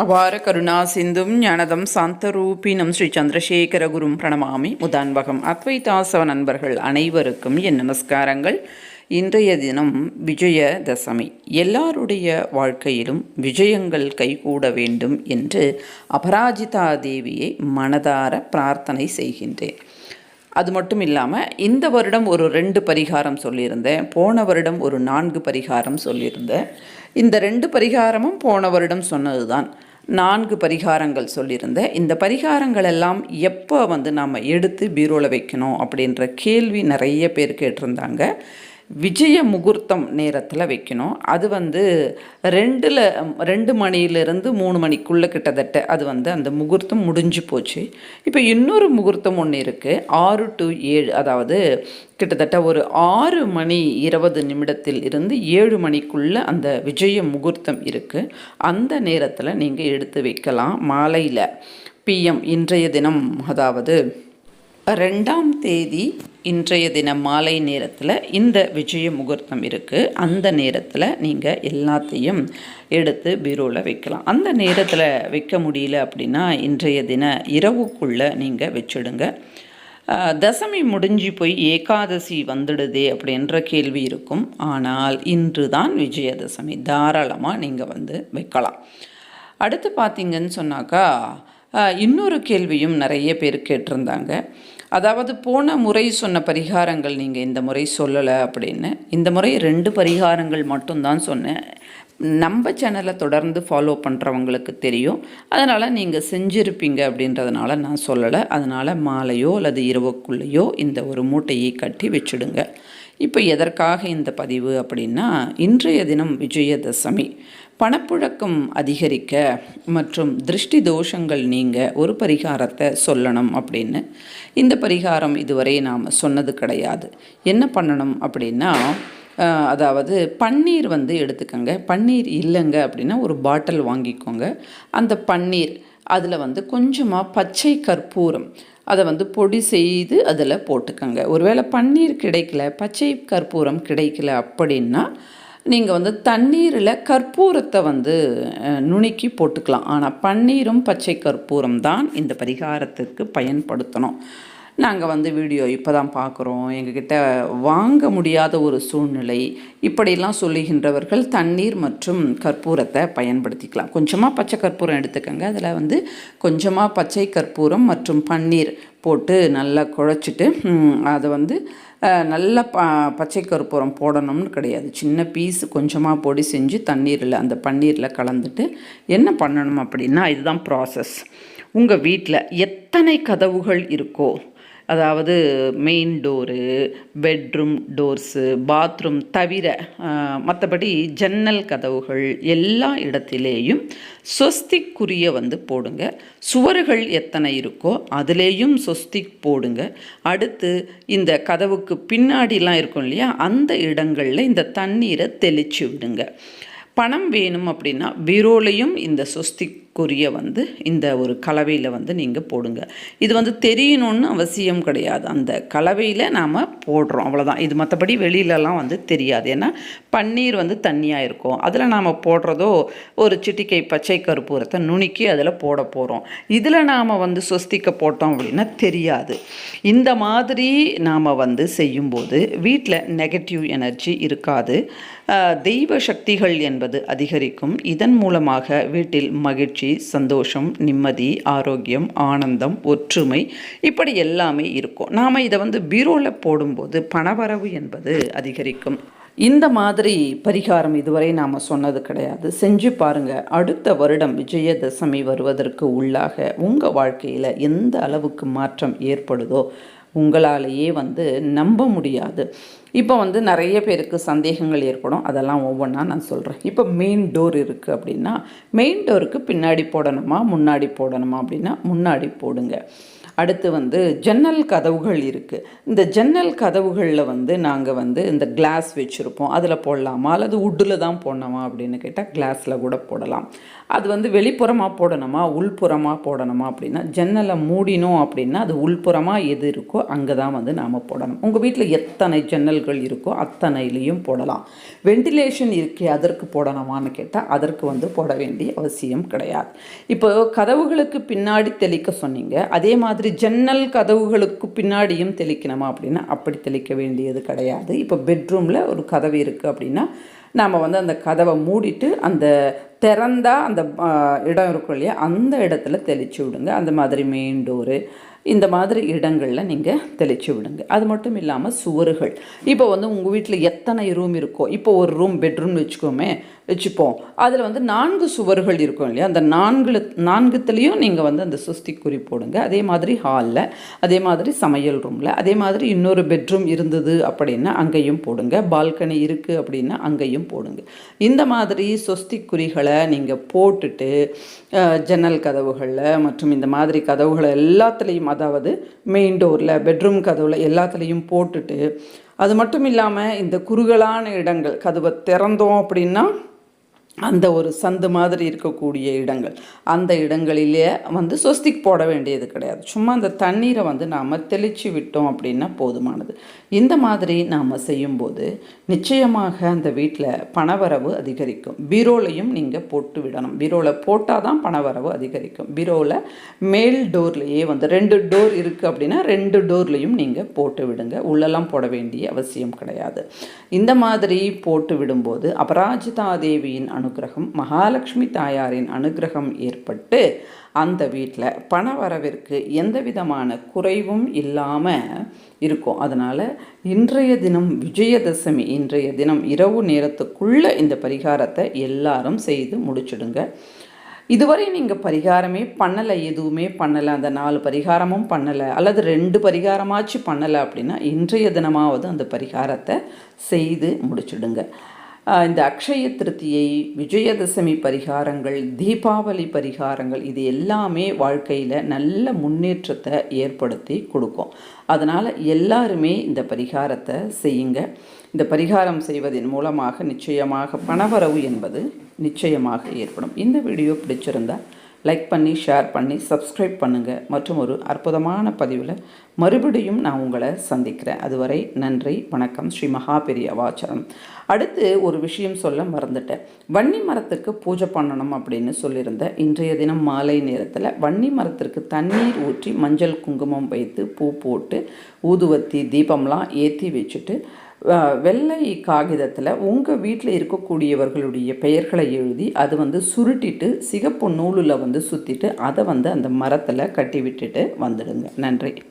அபார கருணா சிந்தும் ஞானதம் சாந்தரூபினம் ஸ்ரீ சந்திரசேகர குரும் பிரணமாமி முதான்பகம் அத்வைதாசவ நண்பர்கள் அனைவருக்கும் என் நமஸ்காரங்கள். இன்றைய தினம் விஜயதசமி. எல்லாருடைய வாழ்க்கையிலும் விஜயங்கள் கைகூட வேண்டும் என்று அபராஜிதா தேவியை மனதார பிரார்த்தனை செய்கின்றேன். அது மட்டும் இல்லாமல் இந்த வருடம் ஒரு ரெண்டு பரிகாரம் சொல்லியிருந்தேன். போன வருடம் ஒரு நான்கு பரிகாரம் சொல்லியிருந்தேன். இந்த ரெண்டு பரிகாரமும் போன வருடம் சொன்னது தான் நான்கு பரிகாரங்கள் சொல்லியிருந்தேன். இந்த பரிகாரங்கள் எல்லாம் எப்போ வந்து நாம் எடுத்து பீரோவில் வைக்கணும் அப்படின்ற கேள்வி நிறைய பேர் கேட்டிருந்தாங்க. விஜய முகூர்த்தம் நேரத்தில் வைக்கணும். அது வந்து ரெண்டில் ரெண்டு மணியிலிருந்து மூணு மணிக்குள்ளே கிட்டத்தட்ட அது வந்து அந்த முகூர்த்தம் முடிஞ்சு போச்சு. இப்போ இன்னொரு முகூர்த்தம் ஒன்று இருக்குது ஆறு டு ஏழு அதாவது கிட்டத்தட்ட ஒரு ஆறு மணி இருபது நிமிடத்தில் இருந்து ஏழு மணிக்குள்ளே அந்த விஜய முகூர்த்தம் இருக்குது அந்த நேரத்தில் நீங்கள் எடுத்து வைக்கலாம். மாலையில் பிஎம் இன்றைய தினம் அதாவது ரெண்டாம் தேதி இன்றைய தினம் மாலை நேரத்தில் இந்த விஜய முகூர்த்தம் இருக்குது அந்த நேரத்தில் நீங்கள் எல்லாத்தையும் எடுத்து பீரோவில் வைக்கலாம். அந்த நேரத்தில் வைக்க முடியல அப்படின்னா இன்றைய தின இரவுக்குள்ளே நீங்கள் வச்சுடுங்க. தசமி முடிஞ்சு போய் ஏகாதசி வந்துடுதே அப்படின்ற கேள்வி இருக்கும். ஆனால் இன்று தான் விஜயதசமி தாராளமாக நீங்கள் வந்து வைக்கலாம். அடுத்து பார்த்தீங்கன்னு சொன்னாக்கா இன்னொரு கேள்வியும் நிறைய பேர் கேட்டிருந்தாங்க. அதாவது போன முறை சொன்ன பரிகாரங்கள் நீங்கள் இந்த முறை சொல்லலை அப்படின்னு. இந்த முறை ரெண்டு பரிகாரங்கள் மட்டும்தான் சொன்னேன். நம்ம சேனலை தொடர்ந்து ஃபாலோ பண்ணுறவங்களுக்கு தெரியும். அதனால் நீங்கள் செஞ்சுருப்பீங்க அப்படின்றதுனால நான் சொல்லலை. அதனால் மாலையோ அல்லது இரவுக்குள்ளேயோ இந்த ஒரு மூட்டையை கட்டி வச்சுடுங்க. இப்போ எதற்காக இந்த பதிவு அப்படின்னா இன்றைய தினம் விஜயதசமி. பணப்புழக்கம் அதிகரிக்க மற்றும் திருஷ்டி தோஷங்கள் நீங்க ஒரு பரிகாரத்தை சொல்லணும் அப்படின்னு. இந்த பரிகாரம் இதுவரை நாம் சொன்னது கிடையாது. என்ன பண்ணணும் அப்படின்னா அதாவது பன்னீர் வந்து எடுத்துக்கோங்க. பன்னீர் இல்லைங்க அப்படின்னா ஒரு பாட்டில் வாங்கிக்கோங்க. அந்த பன்னீர் அதில் வந்து கொஞ்சமாக பச்சை கற்பூரம் அதை வந்து பொடி செய்து அதில் போட்டுக்கோங்க. ஒருவேளை பன்னீர் கிடைக்கல பச்சை கற்பூரம் கிடைக்கல அப்படின்னா நீங்கள் வந்து தண்ணீரில் கற்பூரத்தை வந்து நுணுக்கி போட்டுக்கலாம். ஆனால் பன்னீரும் பச்சை கற்பூரம் தான் இந்த பரிகாரத்துக்கு பயன்படுத்தணும். நாங்கள் வந்து வீடியோ இப்போ தான் பார்க்குறோம் எங்ககிட்ட வாங்க முடியாத ஒரு சூழ்நிலை. இப்படியெல்லாம் சொல்லுகின்றவர்கள் தண்ணீர் மற்றும் கற்பூரத்தை பயன்படுத்திக்கலாம். கொஞ்சமாக பச்சை கற்பூரம் எடுத்துக்கோங்க. அதில் வந்து கொஞ்சமாக பச்சை கற்பூரம் மற்றும் பன்னீர் போட்டு நல்லா குழச்சிட்டு அதை வந்து நல்ல ப பச்சை கற்பூரம் போடணும்னு கிடையாது. சின்ன பீஸ் கொஞ்சமாக பொடி செஞ்சு தண்ணீரில் அந்த பன்னீரில் கலந்துட்டு என்ன பண்ணணும் அப்படின்னா இதுதான் ப்ராசஸ் உங்கள் வீட்டில் எத்தனை கதவுகள் இருக்கோ அதாவது main door bedroom doors bathroom தவிர மற்றபடி ஜன்னல் கதவுகள் எல்லா இடத்திலேயும் சொஸ்திக்குரிய வந்து போடுங்க. சுவர்கள் எத்தனை இருக்கோ அதுலேயும் சொஸ்திக் போடுங்க. அடுத்து இந்த கதவுக்கு பின்னாடிலாம் இருக்கும் இல்லையா அந்த இடங்களில் இந்த தண்ணீரை தெளிச்சு விடுங்க. பணம் வேணும் அப்படின்னா பீரோலையும் இந்த சொஸ்திக்குரிய வந்து இந்த ஒரு கலவையில் வந்து நீங்கள் போடுங்க. இது வந்து தெரியணும்னு அவசியம் கிடையாது. அந்த கலவையில் நாம் போடுறோம். அவ்வளோதான் இது மற்றபடி வெளியிலலாம் வந்து தெரியாது. ஏன்னா பன்னீர் வந்து தண்ணியாக இருக்கும். அதில் நாம் போடுறதோ ஒரு சிட்டிக்கை பச்சை கருப்பூரத்தை நுணுக்கி அதில் போட போகிறோம் இதில் நாம் வந்து சொஸ்திக்க போட்டோம் அப்படின்னா தெரியாது. இந்த மாதிரி நாம் வந்து செய்யும்போது வீட்டில் நெகட்டிவ் எனர்ஜி இருக்காது. தெய்வ சக்திகள் என்பது அதிகரிக்கும். இதன் மூலமாக வீட்டில் மகிழ்ச்சி சந்தோஷம் நிம்மதி ஆரோக்கியம் ஆனந்தம் ஒற்றுமை இப்படி எல்லாமே இருக்கும். நாம் இதை வந்து பீரோவில் போடும்போது பணவரவு என்பது அதிகரிக்கும். இந்த மாதிரி பரிகாரம் இதுவரை நாம் சொன்னது கிடையாது. செஞ்சு பாருங்க. அடுத்த வருடம் விஜயதசமி வருவதற்கு உள்ளாக உங்கள் வாழ்க்கையில் எந்த அளவுக்கு மாற்றம் ஏற்படுதோ உங்களாலேயே வந்து நம்ப முடியாது. இப்போ வந்து நிறைய பேருக்கு சந்தேகங்கள் ஏற்படும். அதெல்லாம் ஒவ்வொன்றா நான் சொல்கிறேன் இப்போ மெயின் டோர் இருக்குது அப்படின்னா மெயின் டோருக்கு பின்னாடி போடணுமா முன்னாடி போடணுமா அப்படின்னா முன்னாடி போடுங்க. அடுத்து வந்து ஜன்னல் கதவுகள் இருக்குது இந்த ஜன்னல் கதவுகளில் வந்து நாங்கள் வந்து இந்த கிளாஸ் வச்சுருப்போம். அதில் போடலாமா? அல்லது உட்டில் தான் போடணுமா அப்படின்னு கேட்டால் கிளாஸில் கூட போடலாம். அது வந்து வெளிப்புறமாக போடணுமா? உள்புறமாக போடணுமா அப்படின்னா ஜன்னலை மூடினோம் அப்படின்னா அது உள்புறமாக எது இருக்கோ அங்கே தான் வந்து நாம் போடணும். உங்கள் வீட்டில் எத்தனை ஜன்னல்கள் இருக்கோ அத்தனையிலையும் போடலாம். வென்டிலேஷன் இருக்கே அதற்கு போடணுமான்னு கேட்டால் அதற்கு வந்து போட வேண்டிய அவசியம் கிடையாது. இப்போ கதவுகளுக்கு பின்னாடி தெளிக்க சொன்னீங்க. அதே மாதிரி ஜன்னல் கதவுகளுக்கு பின்னாடியும் தெளிக்கணுமா அப்படின்னா அப்படி தெளிக்க வேண்டியது கிடையாது. இப்போ பெட்ரூமில் ஒரு கதவு இருக்குது அப்படின்னா நாம் வந்து அந்த கதவை மூடிட்டு அந்த திறந்தா அந்த இடம் இருக்கும் இல்லையா? அந்த இடத்துல தெளித்து விடுங்க. அந்த மாதிரி மெயின் டோரு இந்த மாதிரி இடங்களில் நீங்கள் தெளித்து விடுங்க. அது மட்டும் இல்லாமல் சுவர்கள். இப்போ வந்து உங்கள் வீட்டில் எத்தனை ரூம் இருக்கோ இப்போ ஒரு ரூம் பெட்ரூம்னு வச்சுக்கோமே வச்சுப்போம். அதில் வந்து நான்கு சுவர்கள் இருக்கும் இல்லையா? அந்த நான்கு நான்குத்துலேயும் நீங்கள் வந்து அந்த சுஸ்தி குறி போடுங்க. அதே மாதிரி ஹாலில் அதே மாதிரி சமையல் ரூமில் அதே மாதிரி இன்னொரு பெட்ரூம் இருந்தது அப்படின்னா அங்கேயும் போடுங்க. பால்கனி இருக்குது அப்படின்னா அங்கேயும் போடுங்க. இந்த மாதிரி சொஸ்தி குறிகளை நீங்கள் போட்டுட்டு ஜன்னல் கதவுகளில் மற்றும் இந்த மாதிரி கதவுகளை எல்லாத்துலேயும் அதாவது மெயின் டோரில் பெட்ரூம் கதவுல எல்லாத்துலேயும் போட்டுட்டு அது மட்டும் இல்லாமல் இந்த குறுகலான இடங்கள் கதவை திறந்தோம் அப்படின்னா அந்த ஒரு சந்து மாதிரி இருக்கக்கூடிய இடங்கள். அந்த இடங்களிலே வந்து சொஸ்திக் போட வேண்டியது கிடையாது. சும்மா அந்த தண்ணீரை வந்து நாம் தெளித்து விட்டோம் அப்படின்னா போதுமானது. இந்த மாதிரி நாம் செய்யும்போது நிச்சயமாக அந்த வீட்டில் பணவரவு அதிகரிக்கும். பீரோலையும் நீங்கள் போட்டு விடணும். பீரோவில் போட்டால் தான் பணவரவு அதிகரிக்கும். பீரோவில் மேல் டோர்லேயே வந்து ரெண்டு டோர் இருக்குது அப்படின்னா ரெண்டு டோர்லேயும் நீங்கள் போட்டு விடுங்க. உள்ளெல்லாம் போட வேண்டிய அவசியம் கிடையாது. இந்த மாதிரி போட்டு விடும்போது அபராஜிதா தேவியின் அனுகிரகம் மகாலட்சுமி தாயாரின் அனுகிரகம் ஏற்பட்டு அந்த வீட்டில் பண வரவிற்கு எந்த விதமான குறைவும் இல்லாமல் இருக்கும். அதனால் இன்றைய தினம் விஜயதசமி இன்றைய தினம் இரவு நேரத்துக்குள்ளே இந்த பரிகாரத்தை எல்லாரும் செய்து முடிச்சிடுங்க. இதுவரை நீங்கள் பரிகாரமே பண்ணலை எதுவுமே பண்ணலை அந்த நாலு பரிகாரமும் பண்ணலை அல்லது ரெண்டு பரிகாரமாச்சு பண்ணலை அப்படின்னா இன்றைய தினமாவது அந்த பரிகாரத்தை செய்து முடிச்சுடுங்க. இந்த அக்ஷய திருத்தியை விஜயதசமி பரிகாரங்கள் தீபாவளி பரிகாரங்கள் இது எல்லாமே வாழ்க்கையில் நல்ல முன்னேற்றத்தை ஏற்படுத்தி கொடுக்கும். அதனால் எல்லாருமே இந்த பரிகாரத்தை செய்யுங்க. இந்த பரிகாரம் செய்வதன் மூலமாக நிச்சயமாக பணவரவு என்பது நிச்சயமாக ஏற்படும். இந்த வீடியோ பிடிச்சிருந்தால் லைக் பண்ணி ஷேர் பண்ணி சப்ஸ்கிரைப் பண்ணுங்கள் மற்றும் ஒரு அற்புதமான பதிவில் மறுபடியும் நான் உங்களை சந்திக்கிறேன். அதுவரை நன்றி வணக்கம். ஸ்ரீ மகா பெரியவாச்சரணம் அடுத்து ஒரு விஷயம் சொல்ல மறந்துட்டேன். வன்னி மரத்துக்கு பூஜை பண்ணணும் அப்படின்னு சொல்லியிருந்தேன் இன்றைய தினம் மாலை நேரத்தில் வன்னி மரத்திற்கு தண்ணீர் ஊற்றி மஞ்சள் குங்குமம் வைத்து பூ போட்டு ஊதுவத்தி தீபம்லாம் ஏற்றி வச்சுட்டு வெள்ளை காகிதத்தில் உங்கள் வீட்டில் இருக்கக்கூடியவர்களுடைய பெயர்களை எழுதி அது வந்து சுருட்டிட்டு சிகப்பு நூலில் வந்து சுற்றிட்டு அதை வந்து அந்த மரத்தில் கட்டி விட்டுட்டு வந்துடுங்க. நன்றி.